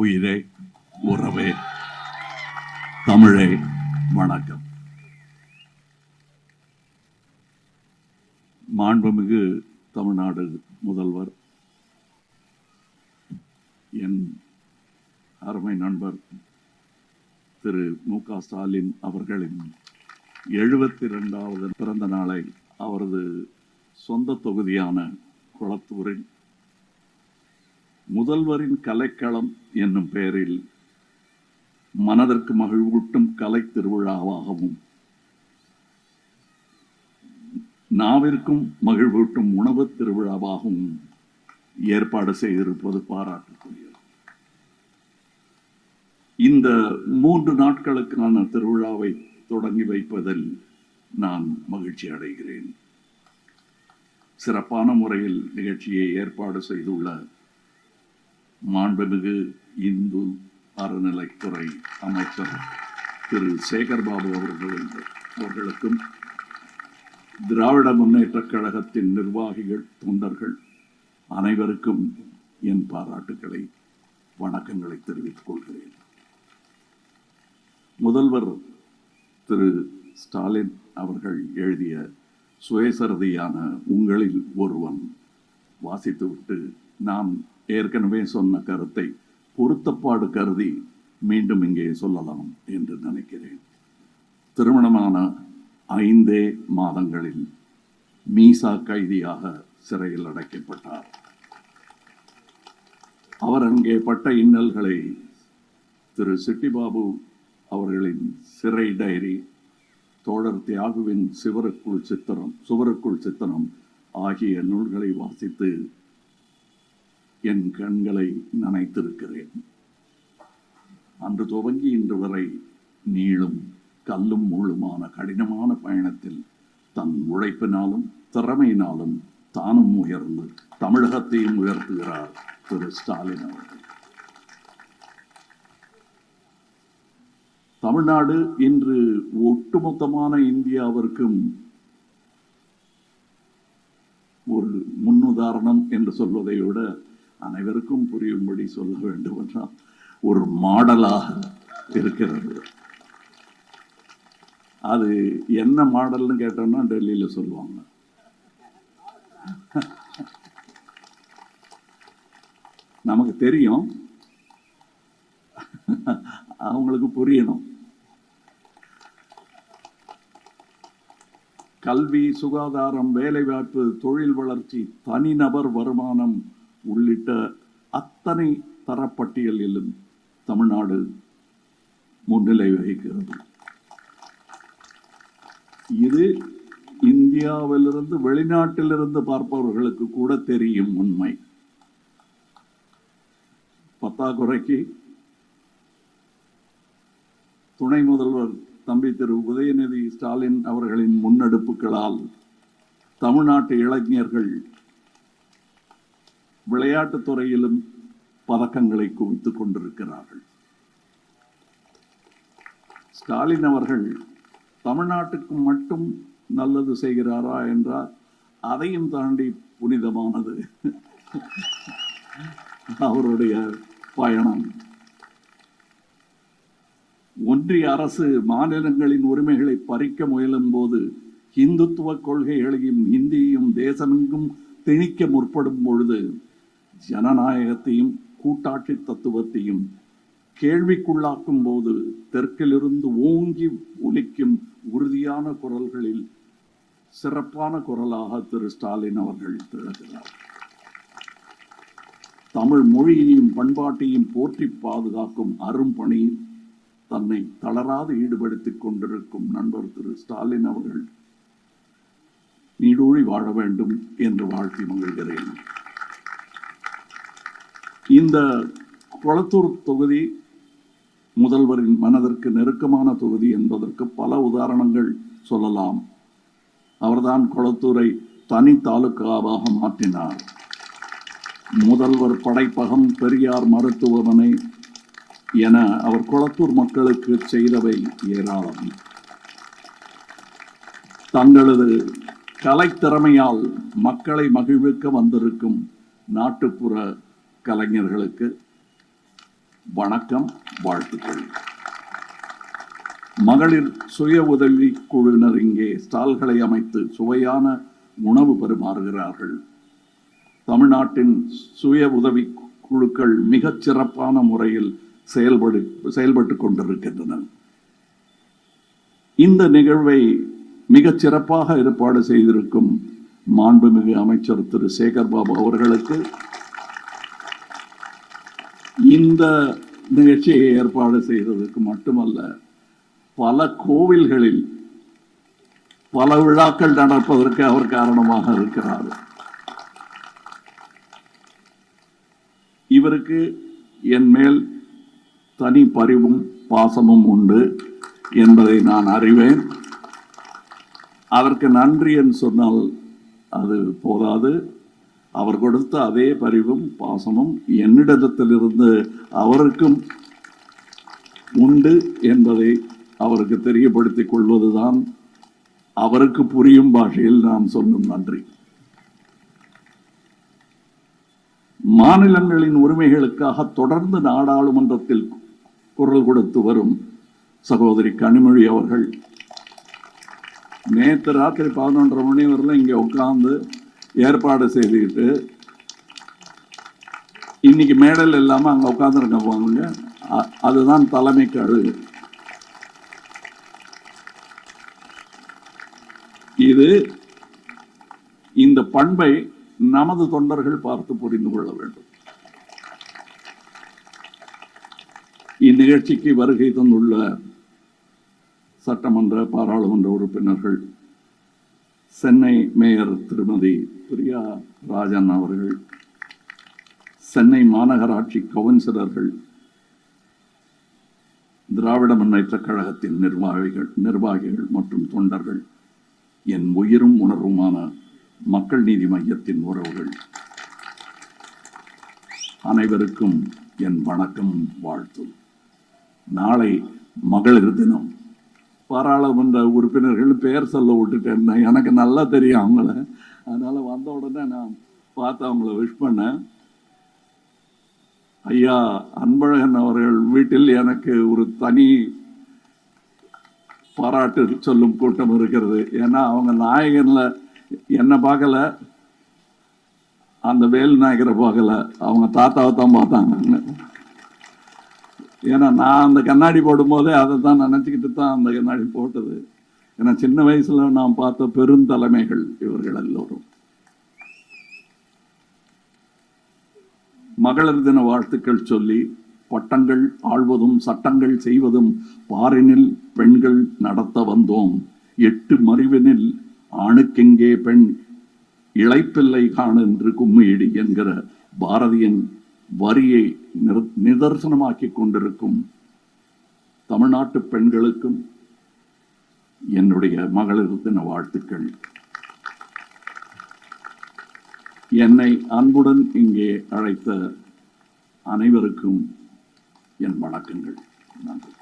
உயிரே உறவே. தமிழே வணக்கம். மாண்புமிகு தமிழ்நாடு முதல்வர் என் அருமை நண்பர் திரு மு க ஸ்டாலின் அவர்களின் எழுபத்தி ரெண்டாவது பிறந்த நாளை அவரது சொந்த தொகுதியான குளத்தூரில் முதல்வரின் கலைக்களம் என்னும் பெயரில் மனதிற்கு மகிழ்வூட்டும் கலை திருவிழாவாகவும் நாவிற்கும் மகிழ்வூட்டும் உணவு திருவிழாவாகவும் ஏற்பாடு செய்திருப்பது பாராட்டுக்குரியது. இந்த மூன்று நாட்களுக்கான திருவிழாவை தொடங்கி வைப்பதில் நான் மகிழ்ச்சி அடைகிறேன். சிறப்பான முறையில் நிகழ்ச்சியை ஏற்பாடு செய்துள்ள மாண்புமிகு இந்து அறநிலைத்துறை அமைச்சர் திரு சேகர்பாபு அவர்கள் அவர்களுக்கும் திராவிட முன்னேற்றக் கழகத்தின் நிர்வாகிகள் தொண்டர்கள் அனைவருக்கும் என் பாராட்டுக்களை வணக்கங்களை தெரிவித்துக் கொள்கிறேன். முதல்வர் திரு ஸ்டாலின் அவர்கள் எழுதிய சுயசரிதையான உங்களில் ஒருவன் வாசித்துவிட்டு நான் ஏற்கனவே சொன்ன கருத்தை பொருத்தப்பாடு கருதி மீண்டும் இங்கே சொல்லலாம் என்று நினைக்கிறேன். திருமணமான ஐந்தே மாதங்களில் மீசா கைதியாக சிறையில் அடைக்கப்பட்டார். அவர் அங்கே பட்ட இன்னல்களை திரு சிட்டிபாபு அவர்களின் சிறை டைரி தோழர் தியாகுவின் சிவருக்குள் சித்திரம் சுவருக்குள் சித்திரம் ஆகிய நூல்களை வாசித்து என் கண்களை நனைத்திருக்கிறேன். அன்று துவங்கி இன்று வரை நீளும் கல்லும் முள்ளுமான கடினமான பயணத்தில் தன் உழைப்பினாலும் திறமையினாலும் தானும் உயர்ந்து தமிழகத்தையும் உயர்த்துகிறார் திரு ஸ்டாலின் அவர்கள். தமிழ்நாடு இன்று ஒட்டுமொத்தமான இந்தியாவிற்கும் ஒரு முன்னுதாரணம் என்று சொல்வதை விட அனைவருக்கும் புரியும்படி சொல்ல வேண்டும் என்றால் ஒரு மாடலாக இருக்கிறது. அது என்ன மாடல்னு கேட்டோம்னா டெல்லியில் சொல்லுவாங்க. நமக்கு தெரியும். அவங்களுக்கு புரியணும். கல்வி சுகாதாரம் வேலைவாய்ப்பு தொழில் வளர்ச்சி தனிநபர் வருமானம் உள்ளிட்ட அத்தனை தரப்பட்டியலிலும் தமிழ்நாடு முன்னிலை வகிக்கிறது. இது இந்தியாவிலிருந்து வெளிநாட்டிலிருந்து பார்ப்பவர்களுக்கு கூட தெரியும் உண்மை. பத்தாக்குறைக்கு துணை முதல்வர் தம்பி திரு உதயநிதி ஸ்டாலின் அவர்களின் முன்னெடுப்புகளால் தமிழ்நாட்டு இளைஞர்கள் விளையாட்டுத் துறையிலும் பதக்கங்களை குவித்துக் கொண்டிருக்கிறார்கள். ஸ்டாலின் அவர்கள் தமிழ்நாட்டுக்கு மட்டும் நல்லது செய்கிறாரா என்றால் அதையும் தாண்டி புனிதமானது. அவருடைய பயணம். ஒன்றிய அரசு மாநிலங்களின் உரிமைகளை பறிக்க முயலும் போது இந்துத்துவ கொள்கைகளையும் இந்தியையும் தேசமெங்கும் திணிக்க முற்படும் பொழுது ஜனநாயகத்தையும் கூட்டாட்சி தத்துவத்தையும் கேள்விக்குள்ளாக்கும் போது தெற்கிலிருந்து ஓங்கி ஒலிக்கும் உறுதியான குரல்களில் சிறப்பான குரலாக திரு ஸ்டாலின் அவர்கள் திகழ்கிறார். தமிழ் மொழியையும் பண்பாட்டையும் போற்றி பாதுகாக்கும் அரும்பணி தன்னை தளராது ஈடுபடுத்திக் கொண்டிருக்கும் நண்பர் திரு ஸ்டாலின் அவர்கள் நீடூழி வாழ வேண்டும் என்று வாழ்த்தி மகிழ்கிறேன். இந்த குளத்தூர் தொகுதி முதல்வரின் மனதிற்கு நெருக்கமான தொகுதி என்பதற்கு பல உதாரணங்கள் சொல்லலாம். அவர்தான் குளத்தூரை தனி தாலுகாவாக மாற்றினார். முதல்வர் படைப்பகம் பெரியார் மருத்துவமனை என அவர் குளத்தூர் மக்களுக்கு செய்தவை ஏராளம். தங்களது கலைத்திறமையால் மக்களை மகிழ்விக்க வந்திருக்கும் நாட்டுப்புற கலைஞர்களுக்கு வணக்கம் வாழ்த்துக்கள். மகளிர் சுய உதவி குழுவினர் இங்கே ஸ்டால்களை அமைத்து சுவையான உணவு பரிமாறுகிறார்கள். தமிழ்நாட்டின் சுய உதவி குழுக்கள் மிகச் சிறப்பான முறையில் செயல்படு செயல்பட்டு கொண்டிருக்கின்றன. இந்த நிகழ்வை மிகச் சிறப்பாக ஏற்பாடு செய்திருக்கும் மாண்புமிகு அமைச்சர் திரு. சேகர் பாபு அவர்களுக்கு இந்த நிகழ்ச்சியை ஏற்பாடு செய்ததற்கு மட்டுமல்ல பல கோவில்களில் பல விழாக்கள் நடப்பதற்கு அவர் காரணமாக இருக்கிறார். இவருக்கு என் மேல் தனி பரிவும் பாசமும் உண்டு என்பதை நான் அறிவேன். அதற்கு நன்றி என்று சொன்னால் அது போதாது. அவர் கொடுத்த அதே பரிவும் பாசமும் என்னிடத்திலிருந்து அவருக்கும் உண்டு என்பதை அவருக்கு தெரியப்படுத்திக் கொள்வதுதான் அவருக்கு புரியும் பாஷையில் நாம் சொல்லும் நன்றி. மாநிலங்களின் உரிமைகளுக்காக தொடர்ந்து நாடாளுமன்றத்தில் குரல் கொடுத்து வரும் சகோதரி கனிமொழி அவர்கள் நேற்று ராத்திரி பதினொன்றரை மணி வரல இங்க உட்கார்ந்து ஏற்பாடு செய்துக்கிட்டு இன்னைக்கு மேடல் இல்லாமல் அங்கே உட்காந்துருக்க போவாங்க அ- அதுதான் தலைமைக்கு அழகு இது இந்த பண்பை நமது தொண்டர்கள் பார்த்து புரிந்து கொள்ள வேண்டும். இந்நிகழ்ச்சிக்கு வருகை தந்துள்ள சட்டமன்ற பாராளுமன்ற உறுப்பினர்கள் சென்னை மேயர் திருமதி பிரியா ராஜன் அவர்கள் சென்னை மாநகராட்சி கவுன்சிலர்கள் திராவிட முன்னேற்றக் கழகத்தின் நிர்வாகிகள் நிர்வாகிகள் மற்றும் தொண்டர்கள் என் உயிரும் உணர்வுமான மக்கள் நீதி மையத்தின் உறவுகள் அனைவருக்கும் என் வணக்கம் வாழ்த்தும். நாளை மகளிர் தினம். பாராளுமன்ற உறுப்பினர்கள் பெயர் சொல்ல விட்டுட்டேன். எனக்கு நல்லா தெரியும் அவங்கள. அதனால வந்த உடனே நான் பார்த்து அவங்கள விஷ் பண்ணேன். ஐயா அன்பழகன் அவர்கள் வீட்டில் எனக்கு ஒரு தனி பாராட்டு சொல்லும் கூட்டம் இருக்கிறது. ஏன்னா அவங்க நாயகனில் என்னை பார்க்கல? அந்த வேல் நாயகரை பார்க்கல. அவங்க தாத்தாவை தான் பார்த்தாங்க ஏன்னா நான் அந்த கண்ணாடி போடும்போதே அதை தான் நினச்சிக்கிட்டு தான் அந்த கண்ணாடி போட்டது. ஏன்னா சின்ன வயசுல நான் பார்த்த பெருந்தலைமைகள் இவர்கள் எல்லோரும். மகளிர் தின வாழ்த்துக்கள் சொல்லி பட்டங்கள் ஆழ்வதும் சட்டங்கள் செய்வதும் பாரினில் பெண்கள் நடத்த வந்தோம். எட்டு மறிவினில் ஆணுக்கெங்கே பெண் இழைப்பில்லை காண என்று கும்மியடி என்கிற பாரதியின் வரியை நிதர்சனமாக்கி கொண்டிருக்கும் தமிழ்நாட்டு பெண்களுக்கும் என்னுடைய மகளிர் தின வாழ்த்துக்கள். என்னை அன்புடன் இங்கே அழைத்த அனைவருக்கும் என் வணக்கங்கள். நன்றி.